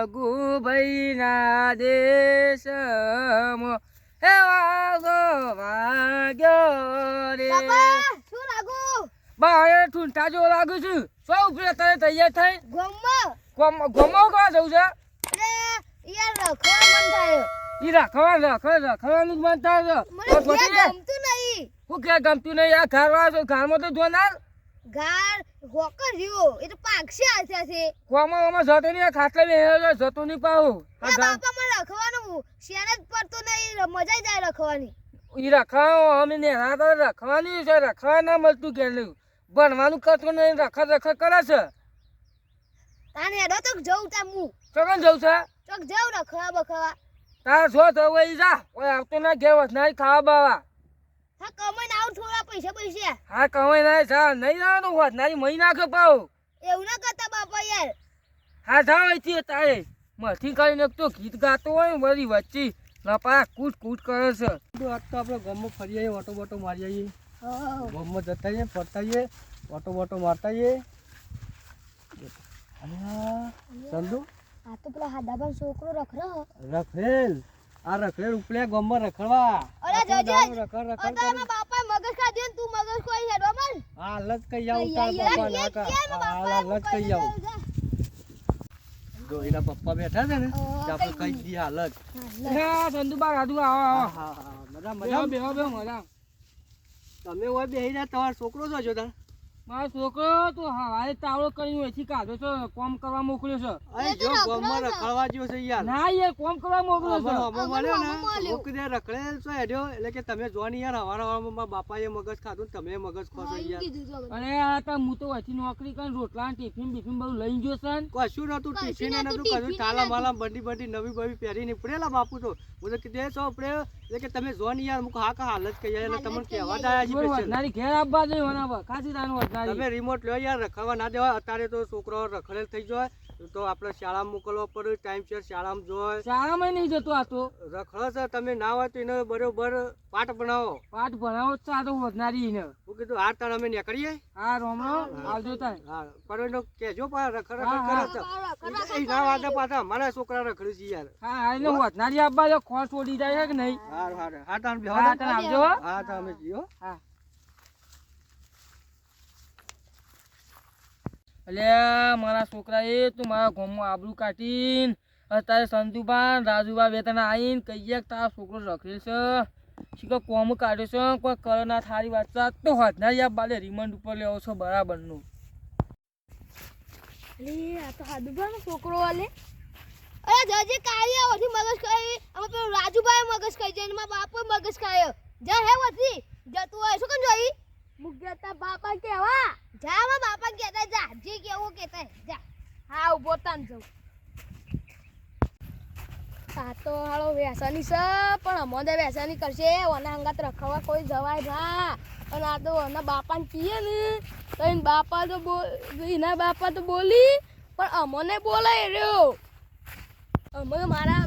મારા જગુભાઈના દેશમાં. હે વાઘો માગ્યો રે. શું લાગુ? બાય ઠૂંઠા જો લાગુ છું. સૌ ઉપરે તને તૈયાર થઈ. ગોમ. ગોમો કરવા જવું છે? યાર રખવા મન થાય. ઈ રાખવા રાખવા રાખવાનું મન થાય મને ગમતું નહીં. હું કે ગમતું નહીં? આ ઘરવા છો ઘરમાં તો જોનાર ગાર હોકર રહ્યો એ તો પાકશે આથ્યા છે. કોમાં ઓમાં જતો નહીં ખાટલે બેહેલો જતો નહીં પાહું. આ બાપા મને રખવાનું. જ પડતો નહીં મજા જ જાય રખવાની. ઈ રખવા અમે તો રખવાની છે રખવા ના મળતું કે ભણવાનું કરતો નહીં રખડ રખડ કરે છે. તાને હેડો તો જવું તા હું ચોકન જવું છે ચોક જાઉં રખવા બખવા. તાર છો તો ઈ જા. ઓય આવતો ના ઘેર વસનારી ખાવા બાવા. હા કમાઈને આવું થોડા પૈસા પૈસા. હા કમાઈ ના જા નહીં જવાનું નારી મહી નાખે પાવ એવું ના કરતા બાપા યાર. હા જા અહીંથી તારે મથી કરીને તો ગીત ગાતો હોય ને બધી વચ્ચે લપા કૂટ કૂટ કરે છે. આજ તો આપણે ગામમાં ફરી આવીએ ઓટો બોટો મારી આવીએ. હા. ગામમાં જતા આવીએ ફરતા આવીએ ઓટો બોટો મારતા આવીએ. અને આ સંધુ? આ તો પેલા હાદાભાઈ છોકરો રખરો રખેલ આ રખડે ઉપલે ગામમાં રખડવા. અરે જજે. રખડ રખડ એમાં બાપાએ મગજ ખાધું ને તું મગજ કોઈ હેડો મન. હા લજ કઈ આવું તાર બાપા નાકા હા લજ કઈ આવું. જા. એના પપ્પા બેઠા છે ને આપણે કઈ દી હાલત. હા સંધુબા રાજુ આવો હા હા મજા મજા બેહો બેહો મજા તમે હોય બેહી રહ્યા તમારો છોકરો છો જો તાર? મારો છોકરો તો હવારે તાવડો કરીને અહીંથી કાઢો છે કોમ કરવા મોકલ્યો છે. અરે જો રખડો રખડવા જ્યો છે યાર. ના યાર કોમ કરવા મોકલ્યો છે. અમર મળ્યો ને અમર દે રખડેલ છો હેડ્યો એટલે કે તમે જો ની યાર હવાર હવારમાં મારા બાપાએ મગજ ખાધું તમે મગજ ખો છો હા, એમ યાર. અરે આ તો હું તો અહીંથી નોકરી કરીને રોટલા ટિફિન બિફિન બધું લઈને ગયો છે. કશું નતું ટિફિન નતું, કશું તાલા. માલા બંડી બંડી નવી બવી પહેરી નીકળેલા બાપુ તો. હું તો કીધું છો આપણે એટલે કે તમે જો ને યાર મુક હા કા હાલત કહી એટલે તમને ઘેર આવવા જોઈએ તાનું તમે રિમોટ લ્યો યાર રખડવા ના દેવા અત્યારે તો છોકરો રખડેલ થઈ જાય તો આપણે શાળામાં મોકલવા પડે ટાઈમ છે શાળામાં જોય શાળામાં નહીં જતો આ તો. રખડો છે તમે ના હોય તો એને બરોબર પાઠ ભણાવો. પાઠ ભણાવો તો આ તો વધનારી એને. હું કીધું હાર તાણ અમે નીકળીએ. હા રોમ રોમ આવજો તાર હા પણ એનો કહેજો પા રખડ રખડ કરો છે. એ ના વાદે પાછા અમારા છોકરા રખડે છે યાર. હા હા એટલે વધનારી આવવા જો ખોળ છોડી જાય છે કે નહીં? હા હા હા. તાર આવજો. હા તાર અમે જીઓ હા. અલ્યા મારા છોકરાએ તું મારા ગામમાં આબરૂ કાઢીને અત્યારે સંતુભાન રાજુબા બે તને આવીને કહીએ તારા છોકરો રખેલ છે. શીખો કોમ કાઢ્યો છે, કોઈ કરો ના, થારી વાત તો તો હોતના યાર બાલે, રિમાન્ડ ઉપર લેવો છો બરાબરનું. અરે આ તો હાદુબાનો છોકરો આલે અરે, જજે કાળી ઓથી મગજ ખાઈ. અમે રાજુભાઈ મગજ ખાઈ જાય ને બાપ મગજ ખાયો જા હે વધી જતું હોય શું કેમ જોઈ મુગ્યતા બાપા કેવા? જા મારા બાપા કહેતા જા. જે કેવું કહેતા જા. હા ઊભો તાન જઉં. આ તો હાલો વેસાની છે પણ અમોદે વેસાની કરશે. ઓના અંગાત રખવા કોઈ જવાય ના. અને આ તો ઓના બાપાને કીએ ને તો એના બાપા તો બોલ એના બાપા તો બોલી પણ અમોને બોલાય રહ્યો. અમે મારા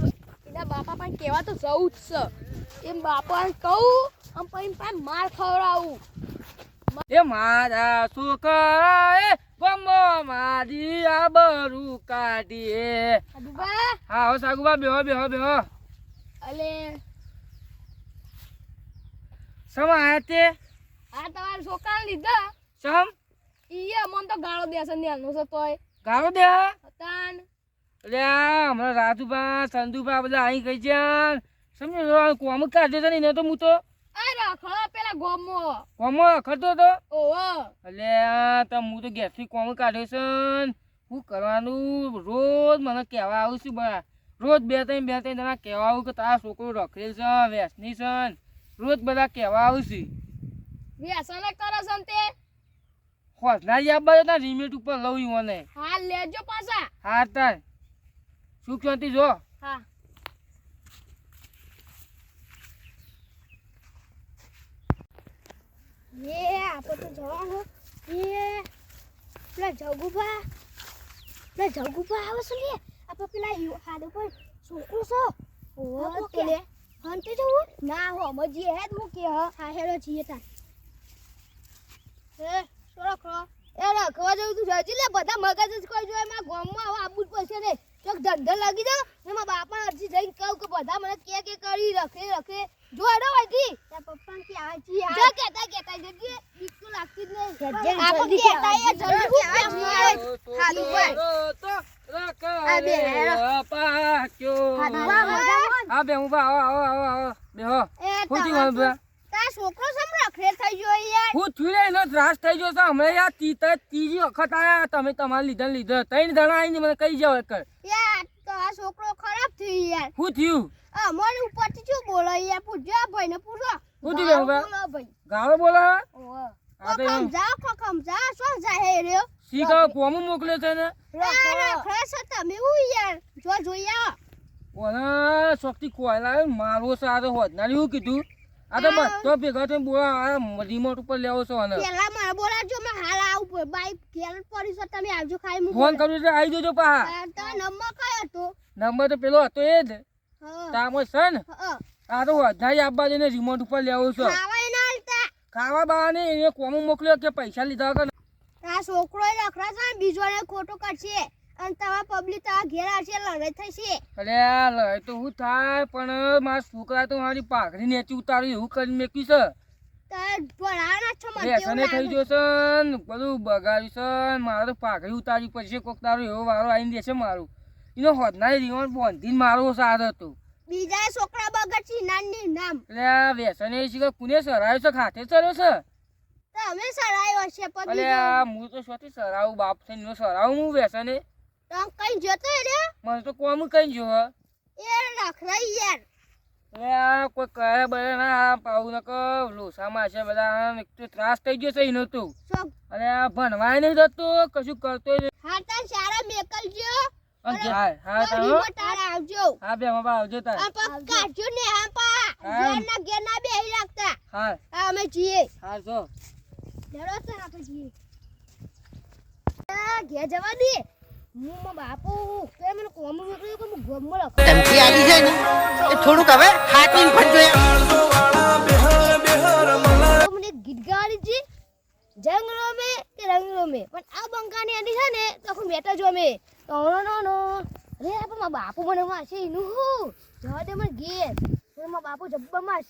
એના બાપા પણ કહેવા તો જવું જ છે. એમ બાપાને કહું આમ પછી પાન માર ખવડાવું. એ મારા છોકરાએ ગમો મારી આ બરું કાઢીએ. અદુબા હા હો સાગુબા બેહો બેહો બેહો. અલે. સમા આયા તે? આ તમારા છોકરાને લીધા? સમ ઈએ મન તો ગાળો દેશે ને એનો છે તોય. ગાળો દે તાન એટલે હમણાં રાજુભા સંધુભા બધા અહીં ગઈ છે સમજો કોમ કાઢે છે ને એને તો હું તો પેલા ગોમો. કોમો રખડતો હતો? ઓહો. એટલે આ તો હું તો ગેસથી કોમ કાઢ્યો છે ને. કરવાનું? રોજ મને કહેવા આવું છું બા. રોજ બે ત્રણ બે ત્રણ જણા કહેવા આવું કે તારા છોકરો રખડેલ છે વેસની છે રોજ બધા કહેવા આવું છું. વ્યસન કરો છો તે? હોસનારી આપવા જતા રિમેટ ઉપર લઉં મને. હાલ લેજો પાછા. હા તાર. સુખ શાંતિ જો? હા. એ આપણે તો જવાનું. એ પેલા જગુભા. પેલા જગુભા આવે છે લે આપણે પેલા હાડ ઉપર છોકરો છો. ઓહો કે હંતે જવું? ના હો મજી હે હું કે હા. હેડો જીએ તા એ સોરો ખરો એ રખવા જવું તું જજી લે બધા મગજ જ કોઈ જોઈએ મારા ગામમાં આવું આબુ જ પડશે ને ચોક ધંધો લાગી જાવ ને મારા બાપા અરજી જઈને કહું કે બધા મને કે કે કરી રખે રખે. જો હેડો વાજી પપ્પા કે આવે છે જો કેતા કેતા જજી બીક તો લાગતી જ નહીં કેતા એ જલ્દી હું કે હાલું તો આ બે પાક્યો. હાલું બા મજામાં હા બે હું બા આવો આવો આવો આવો. બે હો. હું થયું હવે? બે છોકરો સમ રખડે થઈ ગયો યાર. હું થયું એનો ત્રાસ થઈ ગયો છે. હમણાં યાર તી ત્રીજી વખત આયા. તમે તમારા લીધે લીધે. ત્રણ આવીને મને કહી જાવ એક યાર તો આ છોકરો ખરાબ થયો યાર. હું થયું? ઉપરથી શું બોલો યાર? પૂછજો ભાઈને પૂછો. થયું ગાળો બોલો ભાઈ. ગાળો બોલો ઓહો. કોકમ એમ. કોકમ જાઓ શું જાય રહ્યો? શી કોમ મોકલે છે ને રખડે તમે હું યાર જો જોઈએ ઓના શોખથી કોયલા મારવો છે આ તો હોદનારી કીધું. આ તો બધો ભેગા થઈને બોલા રિમોટ ઉપર લેવો છો અને પેલા મારા બોલાજો મેં હાલ આવું બાઈક ઘેર પડી છે તમે આવજો ખાઈ મૂકો ફોન એટલે આવી જજો પા તો નંબર કયો હતો? નંબર તો પેલો હતો એ જ. તામો છે આ તો હોદનારી આપવા જઈને રિમોટ ઉપર લેવો છો. ખાવા બાને એને કોમ મોકલ્યો કે પૈસા લીધા કે આ છોકરો રખડા છે ને બીજોને ખોટું કરશે. અને તમારા પબ્લિક તમારા ઘેર આવશે લડાઈ થશે. અરે આ લડાઈ તો હું થાય પણ મારા છોકરા તો મારી પાઘડી નેચી ઉતાર્યું એવું કરીને મેક્યું છે. તારે તેવું થઈ ગયો છે બધું બગાડ્યું છે ને મારે તો પાઘડી ઉતારવી પડશે કોક તારો એવો વારો આવીને દેશે મારું. એનો હોદનારી રીવણ બાંધીને મારો સારો હતો. બીજા છોકરા બગડશે નાની નામ. લે વેસને એ કુને સરાયો છે? ખાતે ચર્યો છે? તમે સરાયો છે પણ અલે આ હું તો શોથી સરાવ બાપ છે નો સરાવ હું વેસને? તમ કઈ જતો રે મને તો કોમ કઈ જો એ રખડાઈ યાર. લે આ કોઈ કહે બધા ના ન નકો લોસામાં છે બધા એક તો ત્રાસ થઈ ગયો છે એનો તો. અરે આ ભણવાય નહીં જતો કશું કરતો સારા હા અમે જીએ હા જો ડરો તો આપણે જીએ આ ઘેર જવા દે. હું મારા બાપુ તો મને કોમ મોકલ્યો કે હું ગોમમાં લખો ધમકી આવી જાય ને એ થોડુંક હવે હાથીને ફરજો એમ. તો મને ગીત ગાડી છે. જંગલો મે કે રંગલો મે પણ આ બંકાની આની છે ને તો મેટા જો મે તો નો અરે પણ મારા બાપુ મને છે એનું હું જવા દે મને ઘેર. મારા બાપુ જબ્બામાં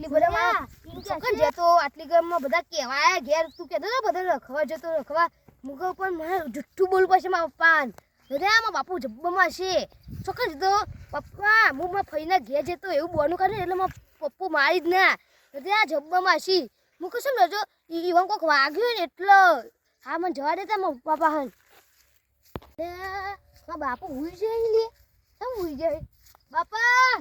બધા ચોકન જતો આટલી ગામમાં બધા કહેવાય ઘેર તું કહેતો ને બધા રખવા જતો રખવા. મુકો પણ મને જુઠ્ઠું બોલવું પડશે મારા પપ્પાને. આ મારા બાપુ જબ્બામાં માસે ચોક્કસ જતો. પપ્પા હું મારા ફઈના ઘેર જતો એવું બોનું કરે એટલે મારા પપ્પુ મારી જ ના. અરે જબ્બામાં જબ્બા માસી હું કહું શું નજો ઈવન કોક વાગ્યું ને એટલે. હા મને જવા દેતા મારા પપ્પા પાહન એ મારા બાપુ હુઈ જાય લે કેમ હુઈ જાય બાપા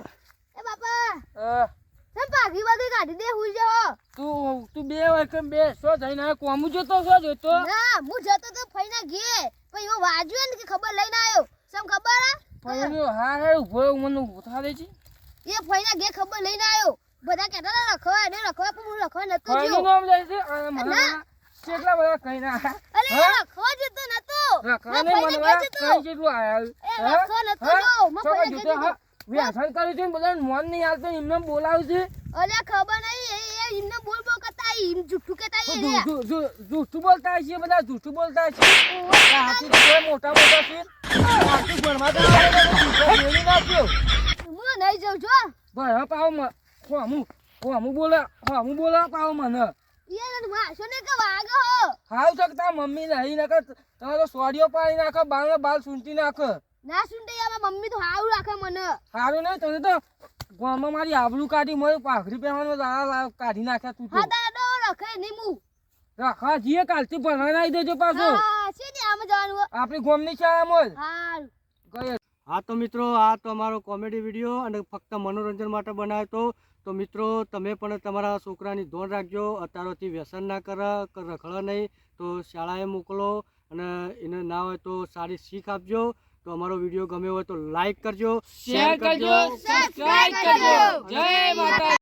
એ બાપા અ, કેમ પાઘી બાઘી કાઢી દે હુઈ જાઓ તું તું બે વાગે બે સો આવ્યો કોમ જોતો છો જોતો ના હું જતો તો ફઈના ઘે પણ એવો વાજ્યો ને કે ખબર લઈને આવ્યો સમ ખબર આ પણ હા હા ઊભો મને ઊભો થા દે છે એ ફઈના ઘે ખબર લઈને આવ્યો બધા કહેતા હતા રખવા ને રખવા પણ હું રખવા નતો ગયો નામ લે છે મને. કેટલા બધા કઈ ના અરે નહીં મને કઈ જેટલું આયા હા? હા? હા. વ્યસન છે નહીં આવતો એમને બોલાવું છે. અલ્યા ખબર નહીં એમને બોલ બોલ કરતા એમ જુઠ્ઠું કહેતા તો ઈ જુ- રે. જુ- જુ- જુઠ્ઠું બોલતા છે બધા જુઠ્ઠું બોલતા છે હાથી તો મોટા મોટા છે. હાથી ભણવા તો બોલી નાખ્યો હું નહીં જાઉં છો ભણવા પાવ મ- હોમું હોમું બોલે હોમું બોલે પાવ મને યાર વાસો ને કે વાગો હાવ મમ્મી નહીં નાખે તમે તો સોડિયો પાડી નાખો બાલ ને બાલ સૂંટી નાખે. ના સુનતે યાર મમ્મી તો હાવ રાખે મને. સારું નહીં તને તો ગામમાં મારી આબરૂ કાઢી મારી પાઘડી પહેરવાનો દાડા કાઢી નાખ્યા તું હા દાદો રખે નહીં હું રાખવા જઈએ કાલથી ભણવા દેજો પાછો. હા છે ને આમ જવાનું આપણી ગોમની શાળામાં જ. હારું. હા તો મિત્રો આ તો અમારો કોમેડી વીડિયો અને ફક્ત મનોરંજન માટે બનાવ્યો હતો તો મિત્રો તમે પણ તમારા છોકરાની ધોન રાખજો. અત્યારથી વ્યસન ના કર રખડા નહીં. તો શાળાએ મોકલો અને એને ના હોય તો સારી શીખ આપજો. તો અમારો વીડિયો ગમ્યો હોય તો લાઈક કરજો શેર કરજો સબસ્ક્રાઇબ કરજો. જય માતા